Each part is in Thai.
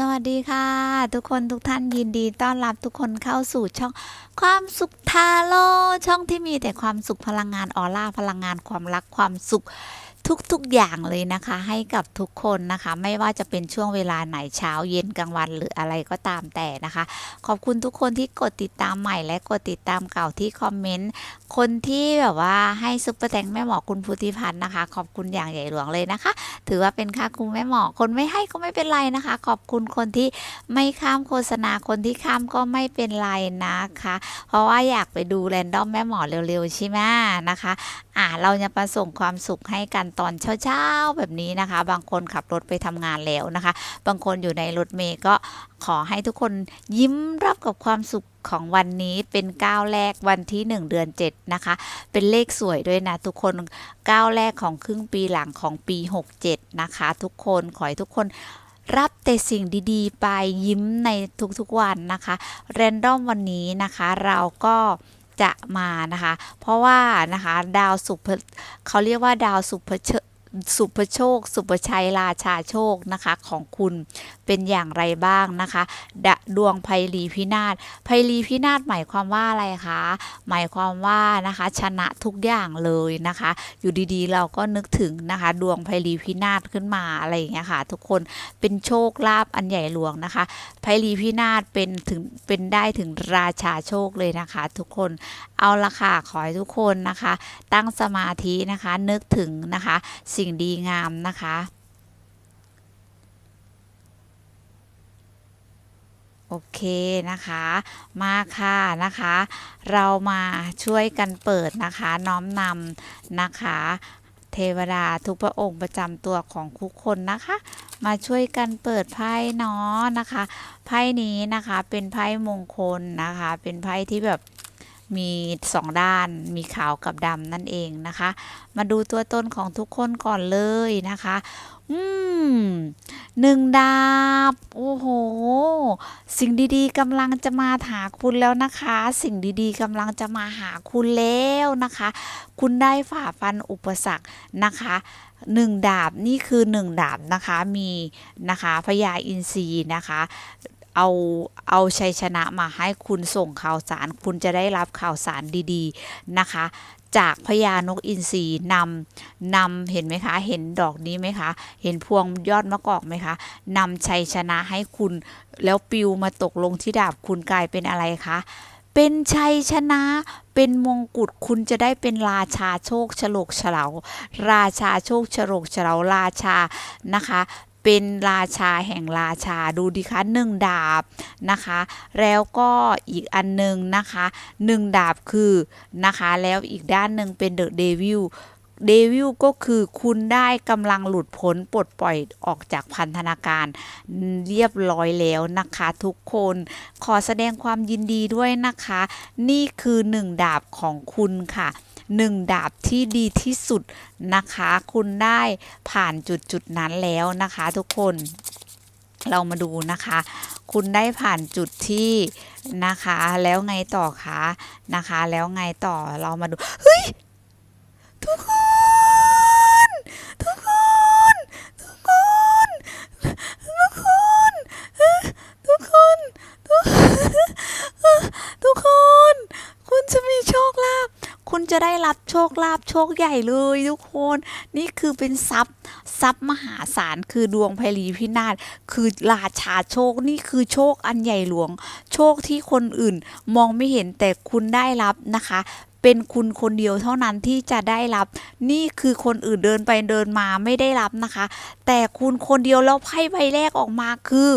สวัสดีค่ะ ทุกคนทุกท่านยินดีต้อนรับทุกคนเข้าสู่ช่องความสุขทาโร่ช่องที่มีแต่ความสุขพลังงานออร่าพลังงานความรักความสุข ทุกๆอย่างเลยนะคะ ให้กับทุกคนนะคะ ไม่ว่าจะเป็นช่วงเวลาไหนเช้าเย็นกลางวันหรืออะไรก็ตามแต่นะคะ ขอบคุณทุกคนที่กดติดตามใหม่และกดติดตามเก่าที่คอมเมนต์คนที่แบบว่าให้ซุปเปอร์แตงแม่หมอคุณพุทธิพันธ์นะคะ ขอบคุณอย่างใหญ่หลวงเลยนะคะ ถือว่าเป็นค่าคุณแม่หมอคนไม่ให้ก็ไม่เป็นไรนะคะ ขอบคุณคนที่ไม่ข้ามโฆษณาคนที่ข้ามก็ไม่เป็นไรนะคะ เพราะว่าอยากไปดูแรนดอมแม่หมอเร็วๆใช่ไหมนะคะ อ่าเราจะประส่งความสุขให้กันตอนเช้าๆแบบนี้นะคะ บางคนขับรถไปทำงานแล้วนะคะ บางคนอยู่ในรถเมย์ก็ขอให้ทุกคนยิ้มรับกับความสุขของวันนี้เป็นก้าวแรกวันที่ 1 เดือน 7 นะคะ เป็นเลขสวยด้วยนะ ทุกคนก้าวแรกของครึ่งปีหลังของปี 67 นะคะ ทุกคนขอให้ทุกคนรับแต่สิ่งดีๆ ไปยิ้มในทุกๆวันนะคะ เรนดอมวันนี้นะคะ เราก็ จะมานะคะ เพราะว่านะคะดาวสุภเขาเรียกว่าดาวสุภเชสุภโชค สุภชัยราชาโชคนะคะของคุณ เป็นอย่างไรบ้างนะคะดดวงไพลีพินาศไพลีพินาศหมายความว่าอะไรคะหมายความว่านะคะชนะทุกอย่างเลยนะคะ อยู่ดีๆ เราก็นึกถึงนะคะ ดวงไพลีพินาศขึ้นมาอะไรอย่างเงี้ยค่ะทุกคนเป็นโชคลาภอันใหญ่หลวงนะคะไพลีพินาศเป็นถึงเป็นได้ถึงราชาโชคเลยนะคะ ทุกคนเอาละค่ะขอให้ทุกคนนะคะ ตั้งสมาธินะคะนึกถึงนะคะ สิ่งดีงามนะคะ โอเคนะคะ มาค่ะนะคะ เรามาช่วยกันเปิดนะคะน้อมนำนะคะ เทวดาทุกพระองค์ประจำตัวของทุกคนนะคะ มาช่วยกันเปิดไพ่เนาะนะคะ ไพ่นี้นะคะเป็นไพ่มงคลนะคะ เป็นไพ่ที่แบบ มีสองด้านมีขาวกับดำนั่นเองนะคะ มาดูตัวตนของทุกคนก่อนเลยนะคะ อืมหนึ่งดาบ โอ้โห สิ่งดีๆกำลังจะมาหาคุณแล้วนะคะ สิ่งดีๆกำลังจะมาหาคุณแล้วนะคะ คุณได้ฝ่าฟันอุปสรรคนะคะหนึ่งดาบนี่คือหนึ่งดาบนะคะมีนะคะพญาอินทรีนะคะ เอาเอาชัยชนะมาให้คุณส่งข่าวสาร คุณจะได้รับข่าวสารดีๆนะคะ จากพญานกอินทรีนำนำเห็นไหมคะ เห็นดอกนี้ไหมคะ เห็นพวงยอดมะกอกไหมคะนำชัยชนะให้คุณแล้วปิวมาตกลงที่ดาบคุณกลายเป็นอะไรคะเป็นชัยชนะเป็นมงกุฎคุณจะได้เป็นราชาโชคฉลกเฉลาราชาโชคฉลกเฉลาราชานะคะ เป็นราชาแห่งราชาดูดิคะหนึ่งดาบนะคะ แล้วก็อีกอันหนึ่งนะคะหนึ่งดาบคือนะคะ แล้วอีกด้านหนึ่งเป็นเดอะเดวิลเดวิลก็คือคุณได้กำลังหลุดพ้นปลดปล่อยออกจากพันธนาการเรียบร้อยแล้วนะคะทุกคนขอแสดงความยินดีด้วยนะคะ นี่คือหนึ่งดาบของคุณค่ะ หนึ่งดาบที่ดีที่สุดนะคะ คุณได้ผ่านจุดจุดนั้นแล้วนะคะทุกคนเรามาดูนะคะ คุณได้ผ่านจุดที่นะคะ แล้วไงต่อคะนะคะ แล้วไงต่อเรามาดู เฮ้ย ทุกคน ทุกคน ทุกคน ทุกคนทุกคนทุกทุกคน คุณจะมีโชคลาภ คุณจะได้รับโชคลาภโชคใหญ่เลยทุกคน นี่คือเป็นทรัพย์ทรัพย์มหาศาลคือดวงไพลีพินาศคือราชาโชคนี่คือโชคอันใหญ่หลวง โชคที่คนอื่นมองไม่เห็นแต่คุณได้รับนะคะเป็นคุณคนเดียวเท่านั้นที่จะได้รับ นี่คือคนอื่นเดินไปเดินมาไม่ได้รับนะคะ แต่คุณคนเดียวแล้วไพ่ใบแรกออกมาคือ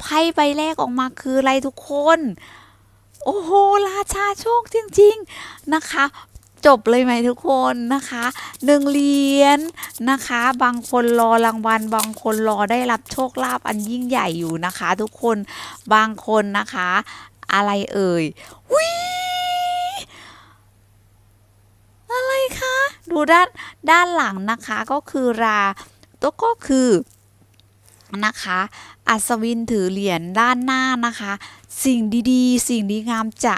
ไพ่ใบแรกออกมาคืออะไรทุกคน โอ้โหราชาโชคจริง ๆนะคะ จบเลยไหมทุกคนนะคะหนึ่งเหรียญนะคะ บางคนรอรางวัล บางคนรอได้รับโชคลาภอันยิ่งใหญ่อยู่นะคะ ทุกคนบางคนนะคะ อะไรเอ่ยวิอะไรคะดูด้านด้านหลังนะคะก็คือราตัวก็คือนะคะ อัศวินถือเหรียญด้านหน้านะคะ สิ่งดีๆ สิ่งดีงามจะ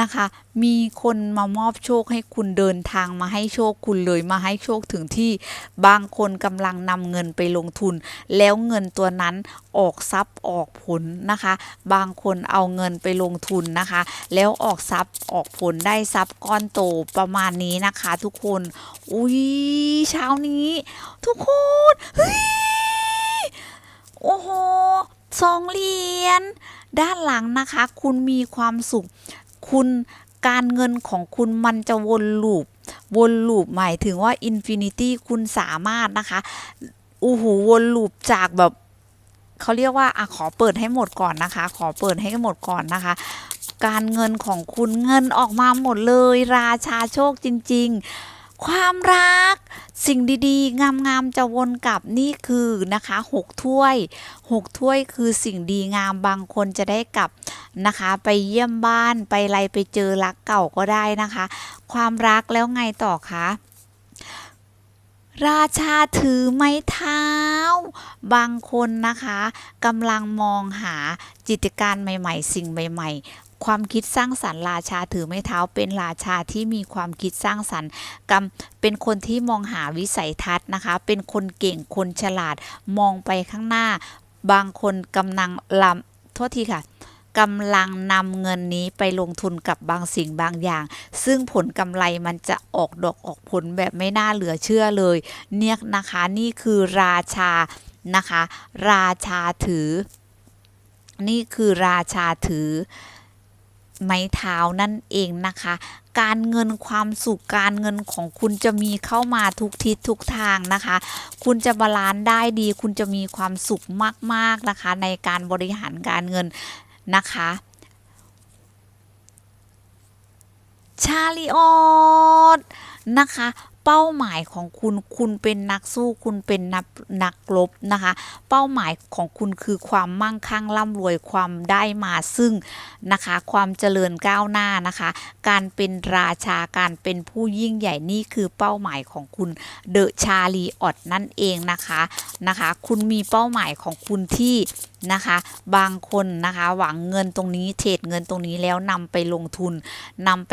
นะคะ มีคนมามอบโชคให้คุณเดินทางมาให้โชคคุณเลยมาให้โชคถึงที่บางคนกำลังนำเงินไปลงทุน แล้วเงินตัวนั้นออกทรัพย์ออกผลนะคะ บางคนเอาเงินไปลงทุนนะคะ แล้วออกทรัพย์ออกผลได้ทรัพย์ก้อนโตประมาณนี้นะคะ ทุกคนอุ้ยเช้านี้ ทุกคนเฮ้ยโอ้โหสองเหรียญด้านหลังนะคะ คุณมีความสุข คุณการเงินของคุณมันจะวนลูปวนลูปหมายถึงว่าอินฟินิตี้คุณสามารถนะคะโอ้โหวนลูปจากแบบเขาเรียกว่าอะขอเปิดให้หมดก่อนนะคะ ขอเปิดให้หมดก่อนนะคะ การเงินของคุณเงินออกมาหมดเลย ราชาโชคจริง ๆ ความรัก สิ่งดีๆ งามๆจะวนกลับนี่คือนะคะหกถ้วยหกถ้วยคือสิ่งดีงามบางคนจะได้กลับนะคะ ไปเยี่ยมบ้านไปอะไรไปเจอรักเก่าก็ได้นะคะ ความรักแล้วไงต่อคะราชาถือไม้เท้า บางคนนะคะกำลังมองหาจิตการใหม่ ๆ สิ่งใหม่ๆ ความคิดสร้างสรรค์ราชาถือไม้เท้าเป็นราชาที่มีความคิดสร้างสรรค์กำเป็นคนที่มองหาวิสัยทัศน์นะคะ เป็นคนเก่งคนฉลาดมองไปข้างหน้า บางคนกำลังลำโทษทีค่ะกำลังนำเงินนี้ไปลงทุนกับบางสิ่งบางอย่าง ซึ่งผลกำไรมันจะออกดอกออกผลแบบไม่น่าเหลือเชื่อเลย เนี่ยนะคะนี่คือราชานะคะ ราชาถือ นี่คือราชาถือ ไม้เท้านั่นเองนะคะ การเงินความสุขการเงินของคุณจะมีเข้ามาทุกทิศทุกทางนะคะ คุณจะบาลานซ์ได้ดี คุณจะมีความสุขมากๆนะคะ ในการบริหารการเงินนะคะชาลิออดนะคะ เป้าหมายของคุณคุณเป็นนักสู้คุณเป็นนักนักรบนะคะ เป้าหมายของคุณคือความมั่งคั่งร่ำรวยความได้มาซึ่งนะคะ ความเจริญก้าวหน้านะคะ การเป็นราชาการเป็นผู้ยิ่งใหญ่นี่คือเป้าหมายของคุณเดอะชาลีออดนั่นเองนะคะนะคะ คุณมีเป้าหมายของคุณที่นะคะบางคนนะคะหวังเงินตรงนี้เทรดเงินตรงนี้แล้วนำไปลงทุนนำไป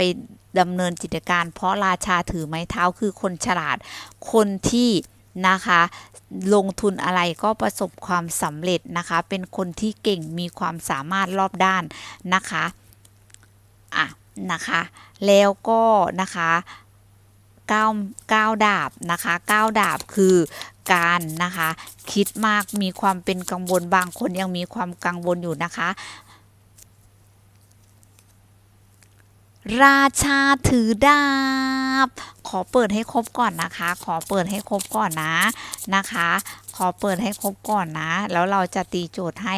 ดำเนินกิจการ เพราะราชาถือไม้เท้าคือคนฉลาด คนที่นะคะลงทุนอะไรก็ประสบความสำเร็จนะคะ เป็นคนที่เก่งมีความสามารถรอบด้านนะคะอะนะคะ แล้วก็นะคะก้าวก้าวดาบนะคะก้าวดาบคือการนะคะ คิดมากมีความเป็นกังวลบางคนยังมีความกังวลอยู่นะคะ ราชาถือดาบ ขอเปิดให้ครบก่อนนะคะ ขอเปิดให้ครบก่อนนะนะคะ ขอเปิดให้ครบก่อนนะ แล้วเราจะตีโจทย์ให้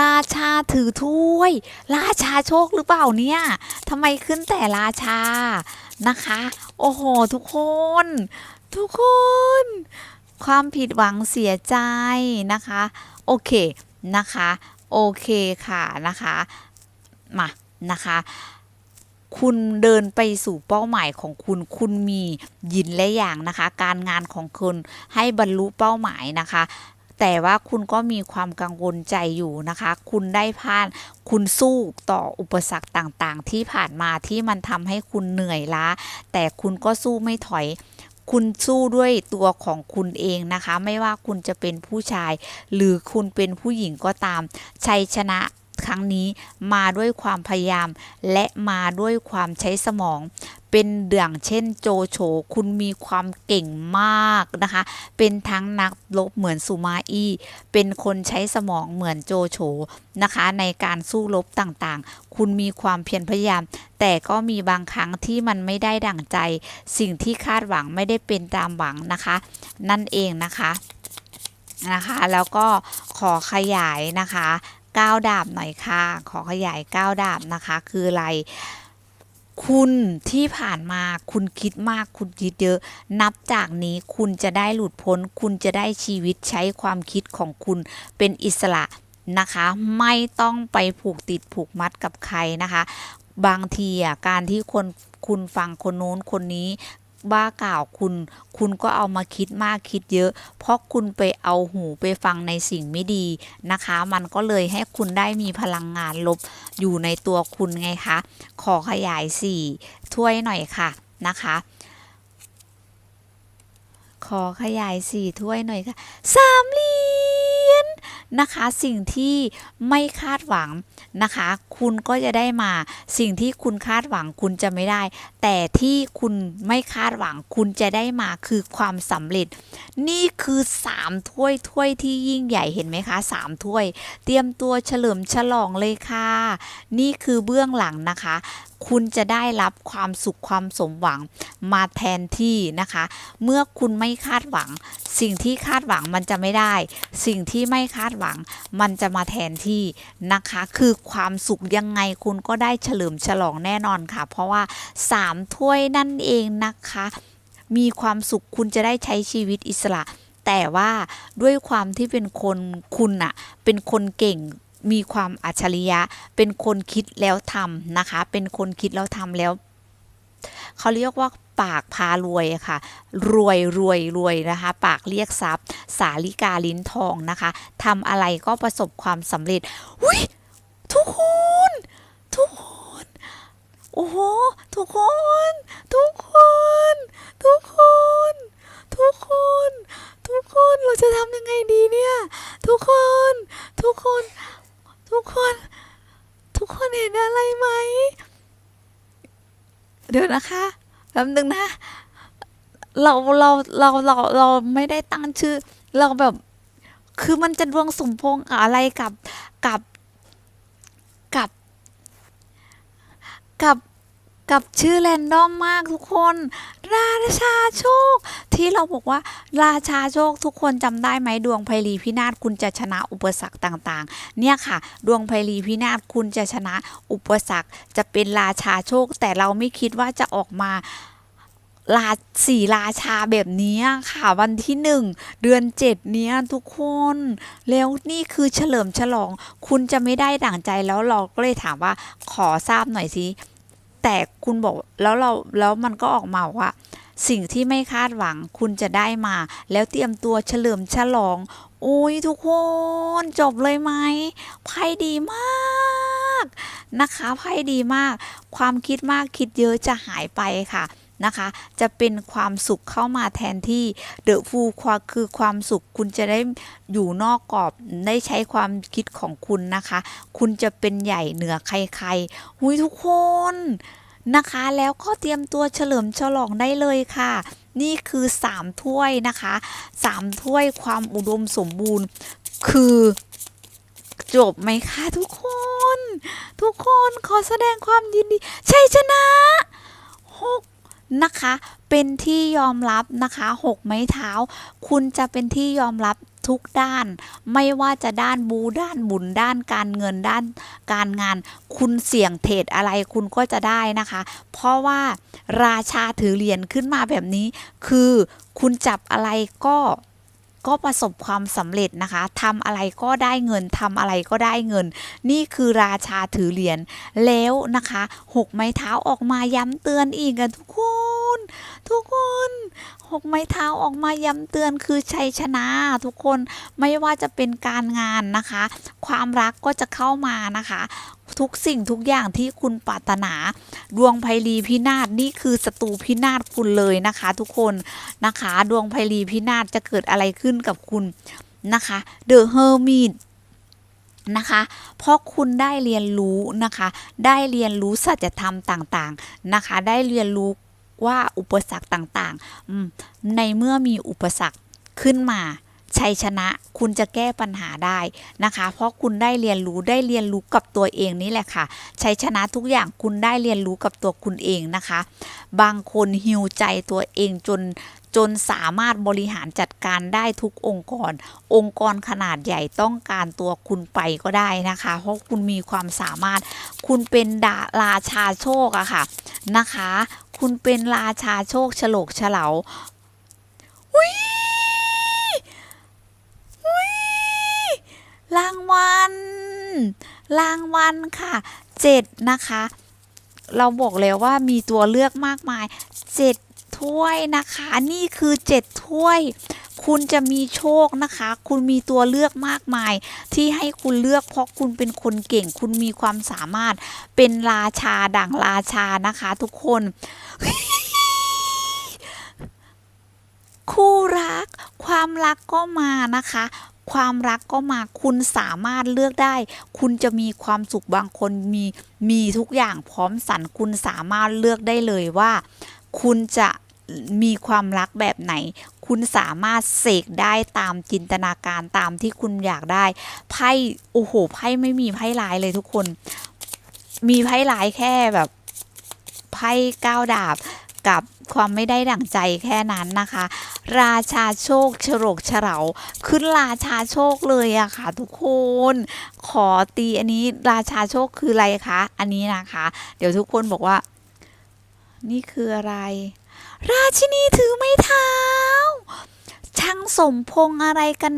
ราชาถือถ้วย ราชาโชคหรือเปล่าเนี่ยทำไมขึ้นแต่ราชานะคะ โอ้โห ทุกคน ทุกคน ความผิดหวังเสียใจนะคะ โอเคนะคะ โอเคค่ะนะคะมานะคะคุณเดินไปสู่เป้าหมายของคุณ คุณมียินและอย่างนะคะ การงานของคุณให้บรรลุเป้าหมายนะคะ แต่ว่าคุณก็มีความกังวลใจอยู่นะคะ คุณได้ผ่าน คุณสู้ต่ออุปสรรคต่างๆ ที่ผ่านมาที่มันทำให้คุณเหนื่อยล้า แต่คุณก็สู้ไม่ถอย คุณสู้ด้วยตัวของคุณเองนะคะ ไม่ว่าคุณจะเป็นผู้ชาย หรือคุณเป็นผู้หญิงก็ตามชัยชนะ ครั้งนี้มาด้วยความพยายาม และมาด้วยความใช้สมอง เป็นอย่างเช่นโจโฉคุณมีความเก่งมากนะคะ เป็นทั้งนักรบเหมือนสุมาอี้ เป็นคนใช้สมองเหมือนโจโฉนะคะ ในการสู้รบต่างๆ คุณมีความเพียรพยายาม แต่ก็มีบางครั้งที่มันไม่ได้ดั่งใจ สิ่งที่คาดหวังไม่ได้เป็นตามหวังนะคะ นั่นเองนะคะนะคะ แล้วก็ขอขยายนะคะ ก้าวดาบหน่อยค่ะ ขอขยายก้าวดาบนะคะ คืออะไร คุณที่ผ่านมาคุณคิดมากคุณคิดเยอะ นับจากนี้คุณจะได้หลุดพ้น คุณจะได้ชีวิตใช้ความคิดของคุณเป็นอิสระนะคะ ไม่ต้องไปผูกติดผูกมัดกับใครนะคะ บางทีอะการที่คนคุณฟังคนโน้นคนนี้ บ้ากล่าวคุณ คุณก็เอามาคิดมากคิดเยอะ เพราะคุณไปเอาหูไปฟังในสิ่งไม่ดีนะคะ มันก็เลยให้คุณได้มีพลังงานลบอยู่ในตัวคุณไงคะ ขอขยายสี่ถ้วยหน่อยค่ะนะคะ ขอขยายสี่ถ้วยหน่อยค่ะ สามเหรียญ นะคะ สิ่งที่ไม่คาดหวังนะคะ คุณก็จะได้มา สิ่งที่คุณคาดหวังคุณจะไม่ได้ แต่ที่คุณไม่คาดหวังคุณจะได้มาคือความสำเร็จ นี่คือสามถ้วยถ้วยที่ยิ่งใหญ่เห็นไหมคะสามถ้วย เตรียมตัวเฉลิมฉลองเลยค่ะ นี่คือเบื้องหลังนะคะ คุณจะได้รับความสุขความสมหวังมาแทนที่นะคะ เมื่อคุณไม่คาดหวัง สิ่งที่คาดหวังมันจะไม่ได้ สิ่งที่ไม่คาดหวังมันจะมาแทนที่นะคะ คือความสุขยังไงคุณก็ได้เฉลิมฉลองแน่นอนค่ะ เพราะว่าสามถ้วยนั่นเองนะคะ มีความสุขคุณจะได้ใช้ชีวิตอิสระ แต่ว่าด้วยความที่เป็นคนคุณอะเป็นคนเก่ง มีความอัจฉริยะ เป็นคนคิดแล้วทำนะคะ เป็นคนคิดแล้วทำแล้ว เขาเรียกว่าปากพารวยค่ะ รวยรวยรวยนะคะ ปากเรียกทรัพย์ สาลิกาลิ้นทองนะคะทำอะไรก็ประสบความสำเร็จอุ้ยทุกคนทุกคนโอ้โหทุกคน ทุกคน ทุกคน ทุกคน ทุกคนเราจะทำยังไงดีเนี่ย ทุกคน ทุกคน ทุกคน ทุกคนเห็นอะไรไหม เดี๋ยวนะคะแป๊บนึงนะเราเราเราเราเราไม่ได้ตั้งชื่อ เราแบบ คือมันจะดวงสมพงษ์อะไรกับกับกับ กับ กับชื่อแรนดอมมากทุกคน ราชาโชค ที่เราบอกว่าราชาโชคทุกคนจำได้ไหมดวงไพลีพินาศคุณจะชนะอุปสรรคต่างๆ เนี่ยค่ะ ดวงไพลีพินาศคุณจะชนะอุปสรรคจะเป็นราชาโชค แต่เราไม่คิดว่าจะออกมาราสี่ราชาแบบนี้ค่ะ วันที่หนึ่งเดือนเจ็ดเนี้ยทุกคน แล้วนี่คือเฉลิมฉลอง คุณจะไม่ได้ดั่งใจแล้วเราก็เลยถามว่าขอทราบหน่อยสิ แต่คุณบอกแล้วเราแล้วมันก็ออกมาว่า สิ่งที่ไม่คาดหวังคุณจะได้มา แล้วเตรียมตัวเฉลิมฉลองโอ้ยทุกคนจบเลยไหมไพ่ดีมากนะคะไพ่ดีมาก ความคิดมากคิดเยอะจะหายไปค่ะ นะคะ จะเป็นความสุขเข้ามาแทนที่เดอะฟูควาคือความสุขคุณจะได้อยู่นอกกรอบได้ใช้ความคิดของคุณนะคะ คุณจะเป็นใหญ่เหนือใครๆหุยทุกคนนะคะแล้วก็เตรียมตัวเฉลิมฉลองได้เลยค่ะ นี่คือ 3 ถ้วยนะคะ 3 ถ้วยความอุดมสมบูรณ์ คือจบไหมคะทุกคน ทุกคนขอแสดงความยินดี ชัยชนะหก นะคะ เป็นที่ยอมรับนะคะหกไม้เท้า คุณจะเป็นที่ยอมรับทุกด้าน ไม่ว่าจะด้านบูด้านบุญด้านการเงินด้านการงาน คุณเสี่ยงเทรดอะไรคุณก็จะได้นะคะ เพราะว่าราชาถือเหรียญขึ้นมาแบบนี้ คือคุณจับอะไรก็ ก็ประสบความสำเร็จนะคะทำอะไรก็ได้เงินทำอะไรก็ได้เงิน นี่คือราชาถือเหรียญแล้วนะคะหกไม้เท้าออกมาย้ำเตือนอีกกันทุกคน ทุกคนหกไม้เท้าออกมาย้ำเตือนคือชัยชนะ ทุกคนไม่ว่าจะเป็นการงานนะคะ ความรักก็จะเข้ามานะคะ ทุกสิ่งทุกอย่างที่คุณปรารถนา ดวงไพลีพินาศนี่คือศัตรูพินาศคุณเลยนะคะ ทุกคนนะคะ ดวงไพลีพินาศจะเกิดอะไรขึ้นกับคุณนะคะเดอะเฮอร์มิตนะคะเพราะคุณได้เรียนรู้นะคะ ได้เรียนรู้สัจธรรมต่างๆนะคะ ได้เรียนรู้ว่าอุปสรรคต่างๆ ในเมื่อมีอุปสรรคขึ้นมา ชัยชนะคุณจะแก้ปัญหาได้นะคะ เพราะคุณได้เรียนรู้ได้เรียนรู้กับตัวเองนี่แหละค่ะ ชัยชนะทุกอย่างคุณได้เรียนรู้กับตัวคุณเองนะคะ บางคนฮิวใจตัวเองจนจนสามารถบริหารจัดการได้ทุกองค์กร องค์กรขนาดใหญ่ต้องการตัวคุณไปก็ได้นะคะ เพราะคุณมีความสามารถ คุณเป็นดาราชาโชคอะค่ะนะคะ คุณเป็นราชาโชคฉลกเฉลาวิวิ รางวัล รางวัลค่ะเจ็ดนะคะ เราบอกแล้วว่ามีตัวเลือกมากมายเจ็ดถ้วยนะคะ นี่คือเจ็ดถ้วย คุณจะมีโชคนะคะ คุณมีตัวเลือกมากมาย ที่ให้คุณเลือกเพราะคุณเป็นคนเก่ง คุณมีความสามารถ เป็นราชาดั่งราชานะคะทุกคน คู่รัก ความรักก็มานะคะ ความรักก็มาคุณสามารถเลือกได้ คุณจะมีความสุขบางคนมีมีทุกอย่างพร้อมสรรคุณสามารถเลือกได้เลยว่า คุณจะมีความรักแบบไหน คุณสามารถเสกได้ตามจินตนาการตามที่คุณอยากได้ ไพ่โอ้โหไพ่ไม่มีไพ่ร้ายเลยทุกคน มีไพ่ร้ายแค่แบบไพ่ก้าวดาบ กับความไม่ได้ดั่งใจแค่นั้นนะคะ ราชาโชคฉลกเฉลาขึ้นราชาโชคเลยอะค่ะ ทุกคน ขอตีอันนี้ราชาโชคคืออะไรคะอันนี้นะคะ เดี๋ยวทุกคนบอกว่า นี่คืออะไร ราชินีถือไม้เท้าช่างสมพงอะไรกัน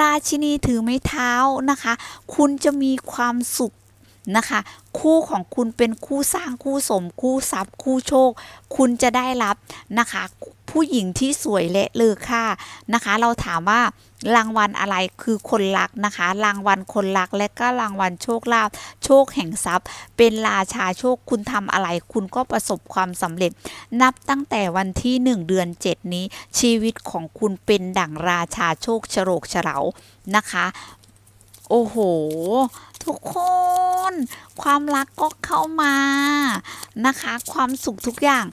ราชินีถือไม้เท้านะคะ คุณจะมีความสุข นะคะ คู่ของคุณเป็นคู่สร้างคู่สม คู่ทรัพย์ คู่โชค คุณจะได้รับนะคะ ผู้หญิงที่สวยและเลอค่านะคะ เราถามว่ารางวัลอะไรคือคนรักนะคะ รางวัลคนรักและก็รางวัลโชคลาภโชคแห่งทรัพย์ เป็นราชาโชคคุณทำอะไร คุณก็ประสบความสำเร็จ นับตั้งแต่วันที่ 1 เดือน 7 นี้ ชีวิตของคุณเป็นดั่งราชาโชคฉลกเฉลานะคะ โอ้โห ทุกคน ความรักก็เข้ามานะคะ ความสุขทุกอย่าง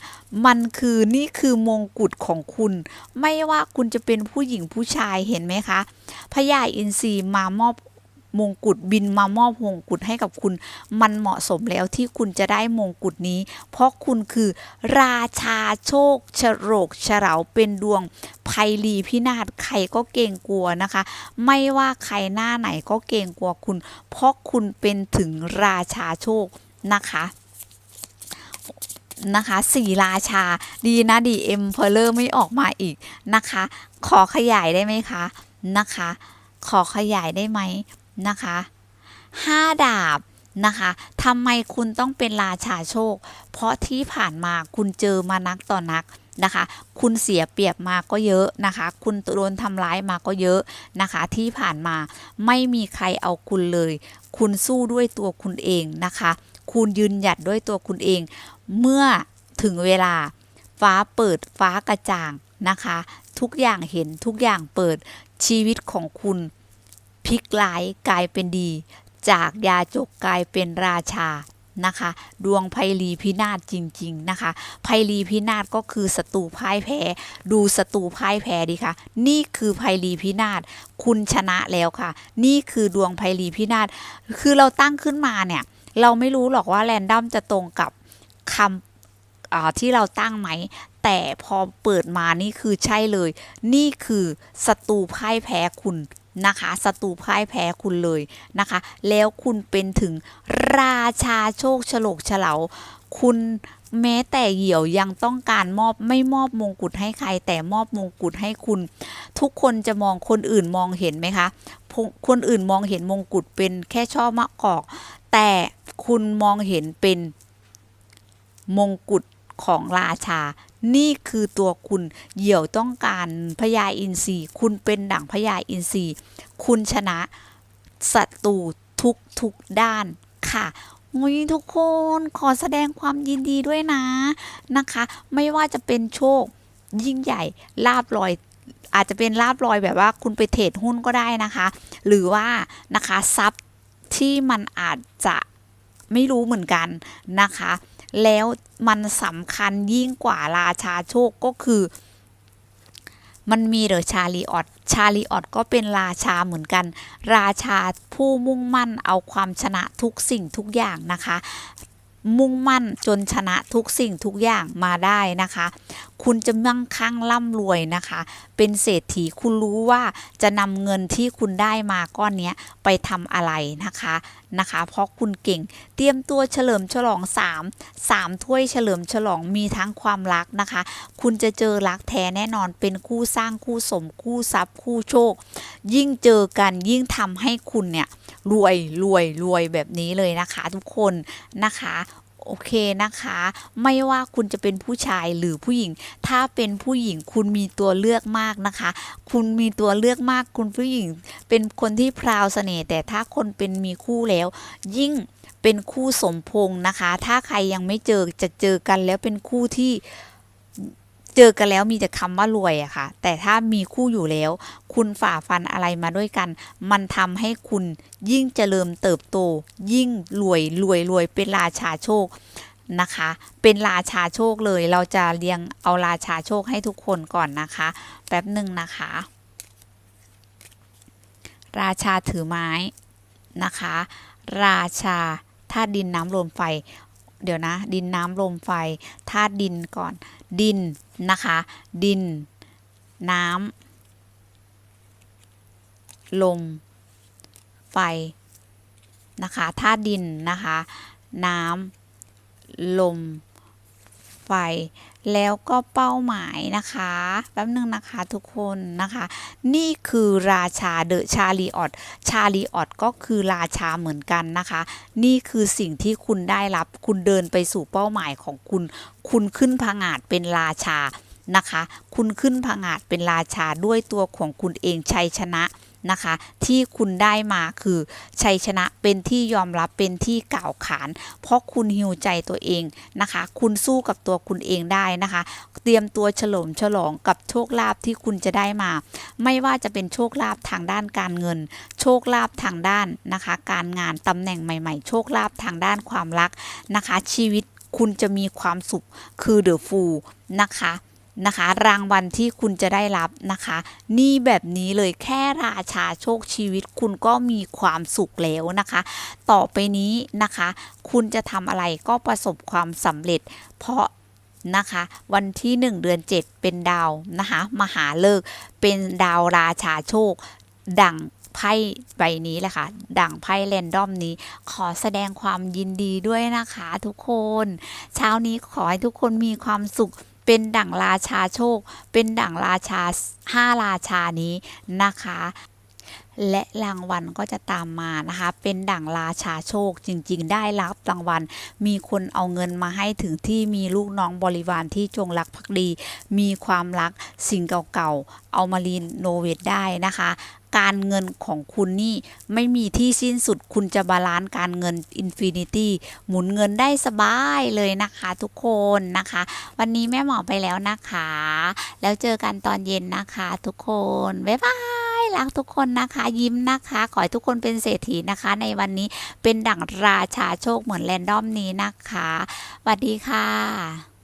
มันคือนี่คือมงกุฎของคุณ ไม่ว่าคุณจะเป็นผู้หญิงผู้ชายเห็นไหมคะพญาอินทรีมามอบ มงกุฎบินมามอบมงกุฎให้กับคุณ มันเหมาะสมแล้วที่คุณจะได้มงกุฎนี้ เพราะคุณคือราชาโชคฉลกเฉลาเป็นดวงภัยรีพินาศใครก็เกรงกลัวนะคะ ไม่ว่าใครหน้าไหนก็เกรงกลัวคุณ เพราะคุณเป็นถึงราชาโชคนะคะนะคะสี่ราชาดีนะดีเอ็มเพลเลอร์ไม่ออกมาอีกนะคะ ขอขยายได้ไหมคะนะคะ ขอขยายได้ไหม นะคะห้าดาบนะคะทำไมคุณต้องเป็นราชาโชค เพราะที่ผ่านมาคุณเจอมานักต่อนักนะคะ คุณเสียเปรียบมาก็เยอะนะคะ คุณโดนทำร้ายมาก็เยอะนะคะ ที่ผ่านมาไม่มีใครเอาคุณเลย คุณสู้ด้วยตัวคุณเองนะคะ คุณยืนหยัดด้วยตัวคุณเอง เมื่อถึงเวลาฟ้าเปิดฟ้ากระจ่างนะคะ ทุกอย่างเห็นทุกอย่างเปิดชีวิตของคุณ พลิกร้ายกลายเป็นดี จากยาจกกลายเป็นราชานะคะ ดวงไพลีพินาศจริง ๆ นะคะ ไพลีพินาศก็คือศัตรูพ่ายแพ้ ดูศัตรูพ่ายแพ้ดีค่ะ นี่คือไพลีพินาศ คุณชนะแล้วค่ะ นี่คือดวงไพลีพินาศ คือเราตั้งขึ้นมาเนี่ย เราไม่รู้หรอกว่าแรนดอมจะตรงกับคำที่เราตั้งไหม แต่พอเปิดมานี่คือใช่เลย นี่คือศัตรูพ่ายแพ้คุณ นะคะศัตรูพ่ายแพ้คุณเลยนะคะ แล้วคุณเป็นถึงราชาโชคฉลกเฉลาคุณแม้แต่เหี่ยวยังต้องการมอบไม่มอบมงกุฎให้ใคร แต่มอบมงกุฎให้คุณ ทุกคนจะมองคนอื่นมองเห็นไหมคะคนอื่นมองเห็นมงกุฎเป็นแค่ช่อมะกอก แต่คุณมองเห็นเป็นมงกุฎของราชานี่คือตัวคุณเหี่ยวต้องการพญาอินทรีย์คุณเป็นดั่งพญาอินทรีย์ คุณชนะศัตรูทุกทุกด้านค่ะงุยทุกคนขอแสดงความยินดีด้วยนะนะคะ ไม่ว่าจะเป็นโชคยิ่งใหญ่ลาบลอยอาจจะเป็นลาบลอยแบบว่าคุณไปเทรดหุ้นก็ได้นะคะ หรือว่านะคะทรัพย์ที่มันอาจจะไม่รู้เหมือนกันนะคะ แล้วมันสำคัญยิ่งกว่าราชาโชคก็คือ มันมีเดอะชาลีออตชาลีออตก็เป็นราชาเหมือนกัน ราชาผู้มุ่งมั่นเอาความชนะทุกสิ่งทุกอย่างนะคะ มุ่งมั่นจนชนะทุกสิ่งทุกอย่างมาได้นะคะ คุณจะมั่งคั่งร่ำรวยนะคะ เป็นเศรษฐีคุณรู้ว่าจะนำเงินที่คุณได้มาก้อนนี้ไปทำอะไรนะคะนะคะ เพราะคุณเก่งเตรียมตัวเฉลิมฉลอง 3 3 ถ้วยเฉลิมฉลองมีทั้งความรักนะคะ คุณจะเจอรักแท้แน่นอนเป็นคู่สร้างคู่สมคู่ทรัพย์คู่โชค ยิ่งเจอกันยิ่งทำให้คุณเนี่ยรวยรวยรวยแบบนี้เลยนะคะ ทุกคนนะคะ โอเคนะคะ ไม่ว่าคุณจะเป็นผู้ชายหรือผู้หญิง ถ้าเป็นผู้หญิงคุณมีตัวเลือกมากนะคะ คุณมีตัวเลือกมากคุณผู้หญิง เป็นคนที่พราวเสน่ห์แต่ถ้าคนเป็นมีคู่แล้ว ยิ่งเป็นคู่สมพงนะคะ ถ้าใครยังไม่เจอจะเจอกันแล้วเป็นคู่ที่ เจอกันแล้วมีแต่คำว่ารวยอะค่ะ แต่ถ้ามีคู่อยู่แล้ว คุณฝ่าฟันอะไรมาด้วยกัน มันทำให้คุณยิ่งเจริญเติบโต ยิ่งรวยรวยรวยเป็นราชาโชคนะคะ เป็นราชาโชคเลย เราจะเรียงเอาราชาโชคให้ทุกคนก่อนนะคะ แป๊บหนึ่งนะคะ ราชาถือไม้นะคะ ราชาธาตุดินน้ำลมไฟ เดี๋ยวนะ ดินน้ำลมไฟธาตุดินก่อน ดิน นะคะ ดิน น้ำลม ไฟ นะคะธาตุดินนะคะ น้ำลม ไฟ แล้วก็เป้าหมายนะคะแป๊บนึงนะคะทุกคนนะคะ นี่คือราชาเดอะชาลีออตชาลีออตก็คือราชาเหมือนกันนะคะ นี่คือสิ่งที่คุณได้รับคุณเดินไปสู่เป้าหมายของคุณ คุณขึ้นผงาดเป็นราชานะคะ คุณขึ้นผงาดเป็นราชาด้วยตัวของคุณเองชัยชนะ นะคะ ที่คุณได้มาคือชัยชนะเป็นที่ยอมรับเป็นที่กล่าวขาน เพราะคุณหิวใจตัวเองนะคะ คุณสู้กับตัวคุณเองได้นะคะ เตรียมตัวเฉลิมฉลองกับโชคลาภที่คุณจะได้มา ไม่ว่าจะเป็นโชคลาภทางด้านการเงิน โชคลาภทางด้านนะคะ การงานตำแหน่งใหม่ ๆ โชคลาภทางด้านความรักนะคะ ชีวิตคุณจะมีความสุขคือเดอะฟูนะคะ นะคะ รางวัลที่คุณจะได้รับนะคะ นี่แบบนี้เลยแค่ราชาโชคชีวิตคุณก็มีความสุขแล้วนะคะ ต่อไปนี้นะคะ คุณจะทำอะไรก็ประสบความสำเร็จ เพราะนะคะวันที่ 1 เดือน 7 เป็นดาวนะคะมหาเลิกเป็นดาวราชาโชค ดั่งไพ่ใบนี้แหละค่ะ ดั่งไพ่แรนดอมนี้ ขอแสดงความยินดีด้วยนะคะทุกคน เช้านี้ขอให้ทุกคนมีความสุข เป็นดั่งราชาโชค เป็นดั่งราชาห้าราชานี้นะคะและรางวัลก็จะตามมานะคะ เป็นดั่งราชาโชคจริง ๆ ได้รับรางวัล มีคนเอาเงินมาให้ถึงที่มีลูกน้องบริวารที่จงรักภักดี มีความรักสิ่งเก่าๆ เอามารีโนเวทได้นะคะ การเงินของคุณนี่ไม่มีที่สิ้นสุดคุณจะบาลานซ์การเงินอินฟินิตี้หมุนเงินได้สบายเลยนะคะทุกคนนะคะ วันนี้แม่หมอไปแล้วนะคะ แล้วเจอกันตอนเย็นนะคะทุกคน บ๊ายบายรักทุกคนนะคะยิ้มนะคะ ขอให้ทุกคนเป็นเศรษฐีนะคะ ในวันนี้เป็นดั่งราชาโชคเหมือนแรนดอมนี้นะคะสวัสดีค่ะ